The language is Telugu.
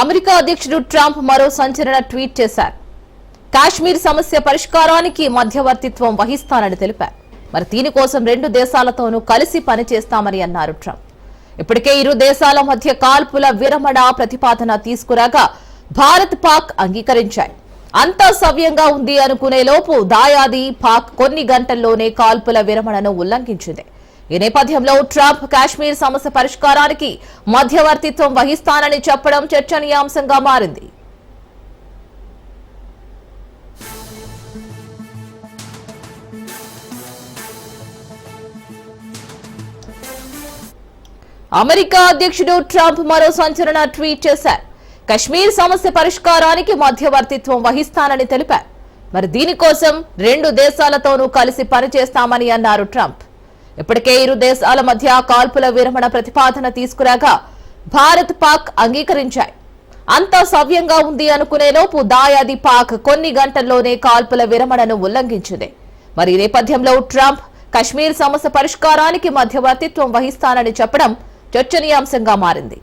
అమెరికా అధ్యక్షుడు ట్రంప్ మరో సంచలన ట్వీట్ చేశారు. కాశ్మీర్ సమస్య పరిష్కారానికి మధ్యవర్తిత్వం వహిస్తానని తెలిపారు. మరి దీనికోసం రెండు దేశాలతోనూ కలిసి పనిచేస్తామని అన్నారు ట్రంప్. ఇప్పటికే ఇరు దేశాల మధ్య కాల్పుల విరమణ ప్రతిపాదన తీసుకురాగా భారత్ పాక్ అంగీకరించాయి. అంతా సవ్యంగా ఉంది అనుకునే లోపు దాయాది పాక్ కొన్ని గంటల్లోనే కాల్పుల విరమణను ఉల్లంఘించింది. ఈ నేపథ్యంలో ట్రంప్ కాశ్మీర్ సమస్య పరిష్కారానికి మధ్యవర్తిత్వం వహిస్తానని చెప్పడం చర్చనీయాంశంగా మారింది. అమెరికా అధ్యక్షుడు ట్రంప్ మరో సంచలన ట్వీట్ చేశారు. కశ్మీర్ సమస్య పరిష్కారానికి మధ్యవర్తిత్వం వహిస్తానని తెలిపారు. మరి దీనికోసం రెండు దేశాలతోనూ కలిసి పనిచేస్తామని అన్నారు ట్రంప్. ఇప్పటికే ఇరు దేశాల మధ్య కాల్పుల విరమణ ప్రతిపాదన తీసుకురాగా భారత్ పాక్ అంగీకరించాయి. అంతా సవ్యంగా ఉంది అనుకునేలోపు దాయాది పాక్ కొన్ని గంటల్లోనే కాల్పుల విరమణను ఉల్లంఘించింది. మరి ఈ నేపథ్యంలో ట్రంప్ కశ్మీర్ సమస్య పరిష్కారానికి మధ్యవర్తిత్వం వహిస్తానని చెప్పడం చర్చనీయాంశంగా మారింది.